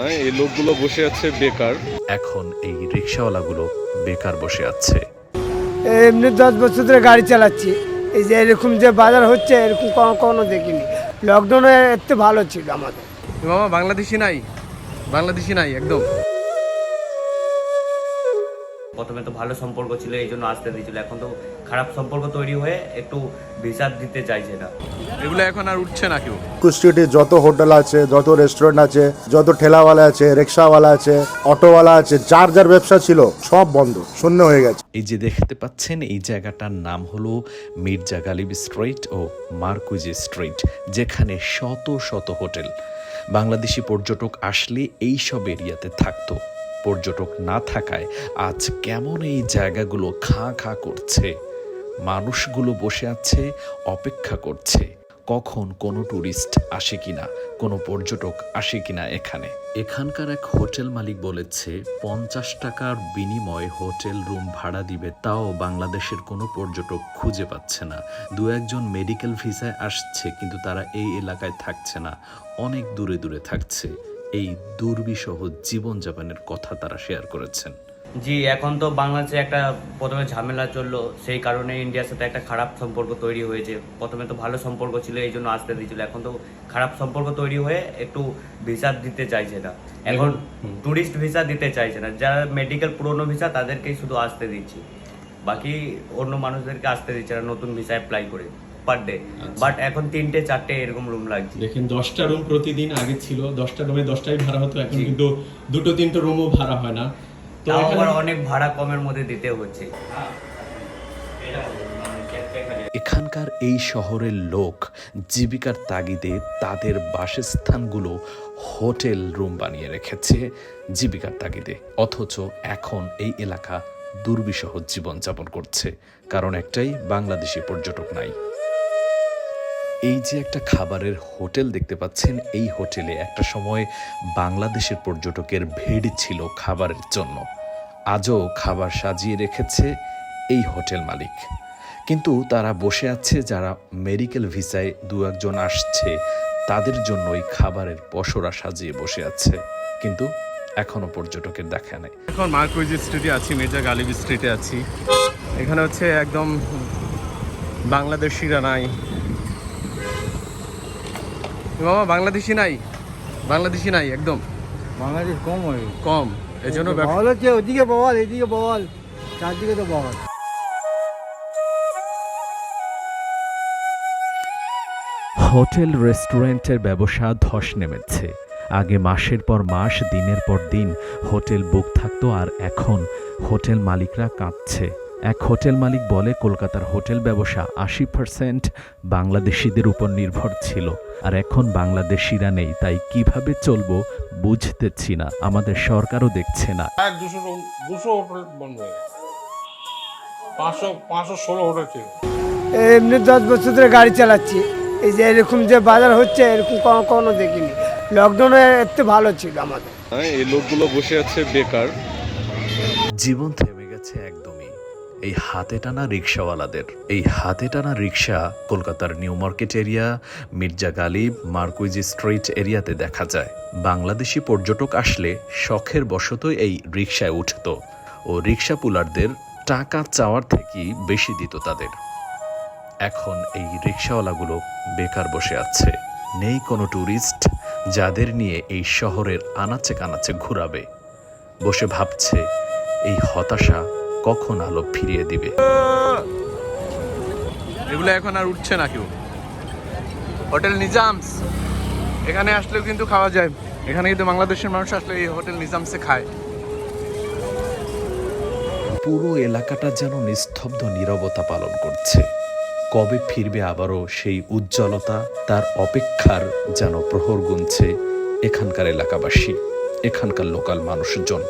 হ্যাঁ, এই লোকগুলো বসে আছে বেকার। এখন এই রিক্সাওয়ালাগুলো বেকার বসে আছে। এমনি দশ বছর ধরে গাড়ি চালাচ্ছি। এই যে এরকম যে বাজার হচ্ছে এরকম কোনো কোনো দেখিনি। লকডাউনে এত ভালো ছিল আমাদের। মামা বাংলাদেশি নাই। বাংলাদেশি নাই একদম। প্রথমে তো ভালো সম্পর্ক ছিল এই জন্য আসতে দিয়েছিল। এখন তো খারাপ সম্পর্ক তৈরি হয়ে একটু ভিসা দিতে চাইছে না। এগুলো এখন আর উঠছে না কেউ? কুষ্টিতে যত হোটেল আছে যত রেস্টুরেন্ট আছে যত ঠেলাওয়ালা আছে রিক্সাওয়ালা আছে অটোওয়ালা আছে যার যার ব্যবসা ছিল সব বন্ধ শূন্য হয়ে গেছে। এই যে দেখতে পাচ্ছেন এই জায়গাটার নাম হলো মির্জা গালিব স্ট্রিট ও মার্কুজি স্ট্রিট যেখানে শত শত হোটেল। বাংলাদেশি পর্যটক আসলে এই সব এরিয়াতে থাকতো। পর্যটক না থাকায় আজ কেমন এই জায়গাগুলো খাঁ খাঁ করছে? মানুষগুলো বসে আছে, অপেক্ষা করছে। কখন কোনো ট্যুরিস্ট আসে কিনা, কোনো পর্যটক আসে কিনা এখানে? এখানকার এক হোটেল মালিক বলেছে, পঞ্চাশ টাকার বিনিময়ে হোটেল রুম ভাড়া দিবে, তাও বাংলাদেশের কোনো পর্যটক খুঁজে পাচ্ছে না। দু একজন মেডিকেল ভিসায় আসছে, কিন্তু তারা এই এলাকায় থাকছে না, অনেক দূরে দূরে থাকছে। এই দুর্বিষহ জীবনযাপনের কথা তারা শেয়ার করেছেন। জি এখন তো বাংলাদেশে একটা প্রথমে ঝামেলা চলল সেই কারণে ইন্ডিয়ার সাথে একটা খারাপ সম্পর্ক তৈরি হয়েছে। প্রথমে তো ভালো সম্পর্ক ছিল এই জন্য আসতে দিয়েছিল। এখন তো খারাপ সম্পর্ক তৈরি হয়ে একটু ভিসা দিতে চাইছে না। এখন ট্যুরিস্ট ভিসা দিতে চাইছে না। যারা মেডিকেল পুরনো ভিসা তাদেরকেই শুধু আসতে দিচ্ছি। বাকি অন্য মানুষদেরকে আসতে দিচ্ছে না নতুন ভিসা অ্যাপ্লাই করে। পার ডে বাট এখন তিনটে চারটে এরকম রুম লাগছে। দেখেন দশটা রুম প্রতিদিন আগে ছিল দশটা রুমে দশটাই ভাড়া হতো এখন কিন্তু দুটো তিনটে রুমও ভাড়া হয় না। তো আবার অনেক ভাড়া কমের মধ্যে দিতে হচ্ছে। এখানকার এই শহরের লোক জীবিকার তাগিদে তাদের বাসস্থানগুলো হোটেল রুম বানিয়ে রেখেছে জীবিকার তাগিদে। অথচ এখন এই এলাকা দুর্বিষহ জীবনযাপন করছে। কারণ একটাই বাংলাদেশি পর্যটক নাই। এই যে একটা খাবারের হোটেল দেখতে পাচ্ছেন, এই হোটেলে একটা সময় বাংলাদেশের পর্যটকের ভিড় ছিল খাবারের জন্য। আজও খাবার সাজিয়ে রেখেছে এই হোটেল মালিক। কিন্তু তারা বসে আছে যারা মেডিকেল ভিসায় দু একজন আসছে, তাদের জন্য জন্যই খাবারের পসরা সাজিয়ে বসে আছে। কিন্তু এখনও পর্যটকের দেখা নেই। এখন মার্কুইজ স্ট্রিটে আছি, মির্জা গালিব স্ট্রিটে আছি। এখানে হচ্ছে একদম বাংলাদেশিরা নাই মামা বাংলাদেশি নাই। বাংলাদেশি নাই একদম। বাংলাদেশ কম হয়। কম। এই জন্য ব্যব- বল হচ্ছে ওদিকে বল এদিকে বল। চারদিকে তো বল। হোটেল রেস্টুরেন্টের ব্যবসা ধস নেমেছে। আগে মাসের পর মাস দিনের পর দিন হোটেল বুক থাকতো আর এখন হোটেল মালিকরা কাঁপছে। এক হোটেল মালিক বলে কলকাতার হোটেল ব্যবসা আশি পার্সেন্ট বাংলাদেশিদের উপর নির্ভর ছিল। আর এখন বাংলাদেশিরা নেই তাই কীভাবে চলবো বুঝতেছি না আমাদের সরকারও দেখছে না। দুশো দুশো হোটেল বন্ধ হয়ে পাঁচশো পাঁচশো ষোলো হোটেল ছিল। এমনি দশ বছর ধরে গাড়ি চালাচ্ছি। এই যে এরকম যে বাজার হচ্ছে এরকম কোনো কোনো দেখিনি। লকডাউনে একটু ভালো ছিল আমাদের। হ্যাঁ, এই লোকগুলো বসে আছে বেকার। জীবন থেমে গেছে একদমই এই হাতে টানা রিক্সাওয়ালাদের। এই হাতে টানা রিক্সা কলকাতার new market area, Mirza Ghalib, Marquis street এরিয়াতে দেখা যায়। বাংলাদেশি পর্যটক আসলে শখের বশতই এই রিক্সায় উঠত ও রিক্সা পুলারদের টাকা চাওয়ার থেকেই বেশি দিত তাদের। এখন এই রিক্সাওয়ালাগুলো বেকার বসে আছে। নেই কোনো ট্যুরিস্ট যাদের নিয়ে এই শহরের আনাচে কানাচে ঘুরাবে। বসে ভাবছে এই হতাশা কখন আলো ফিরিয়ে দিবে? এগুলো এখন আর উঠছে না কেউ। হোটেল নিজামস। এখানে আসলেও কিন্তু খাওয়া যায়। এখানে কিন্তু বাংলাদেশের মানুষ আসলে এই হোটেল নিজামসে খায়। পুরো এলাকাটা যেন নিস্তব্ধ নীরবতা পালন করছে। কবে ফিরবে আবারও সেই উজ্জ্বলতা তার অপেক্ষার যেন প্রহর গুনছে এখানকার এলাকাবাসী এখানকার লোকাল মানুষজন।